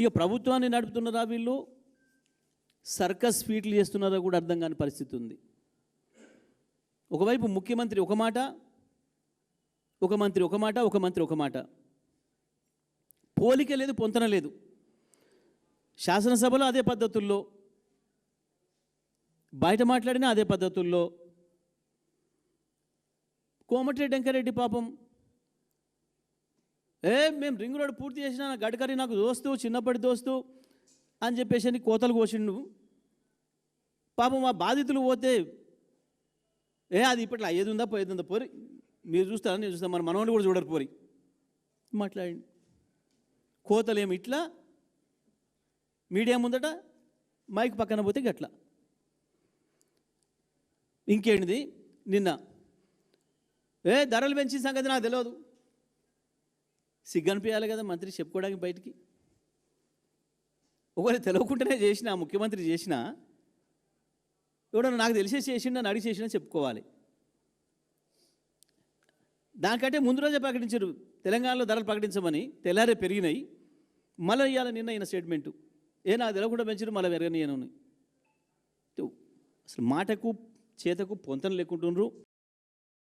ఇక ప్రభుత్వాన్ని నడుపుతున్నారా వీళ్ళు? సర్కస్ ఫీట్లు చేస్తున్నారా కూడా అర్థం కాని పరిస్థితి ఉంది. ఒకవైపు ముఖ్యమంత్రి ఒక మాట ఒక మంత్రి ఒక మాట ఒక మంత్రి ఒక మాట. పోలిక లేదు పొంతన లేదు. శాసనసభలో అదే పద్ధతుల్లో బయట మాట్లాడినా అదే పద్ధతుల్లో. కోమటిరెడ్డి వెంకరెడ్డి పాపం ఏ మేము రింగ్ రోడ్ పూర్తి చేసిన గడ్కరీ నాకు దోస్తు చిన్నప్పటి దోస్తు అని చెప్పేసి అని కోతలు కోసిండు పాపం మా బాధితులు పోతే ఏ అది ఇప్పట్లో అయ్యేది ఉందా పోయేది ఉందా పోరి. మీరు చూస్తారా నేను చూస్తాను. మన మనవాళ్ళు కూడా చూడరు పోరి. మాట్లాడండి. కోతలు ఏమి ఇట్లా? మీడియా ముందట మైక్ పక్కన పోతే గట్లా. ఇంకేంటిది? నిన్న. ఏ ధరలు పెంచిన సంగతి నాకు తెలియదు. సిగ్గనిపించాలి కదా మంత్రి చెప్పుకోవడానికి బయటికి? ఒకవేళ తెలియకుండానే చేసిన ముఖ్యమంత్రి చేసిన ఎవడన్నా నాకు తెలిసే చేసిండని అడిగి చేసినా చెప్పుకోవాలి. దానికంటే ముందు రోజే ప్రకటించారు తెలంగాణలో ధరలు ప్రకటించమని తెల్లారే పెరిగినాయి. మళ్ళీ ఇవ్వాలి నిన్న అయిన స్టేట్మెంటు. ఏ నాకు తెలవకుండా పెంచారు మళ్ళీ పెరగని అసలు మాటకు చేతకు పొంతన లేకుంటుండ్రు.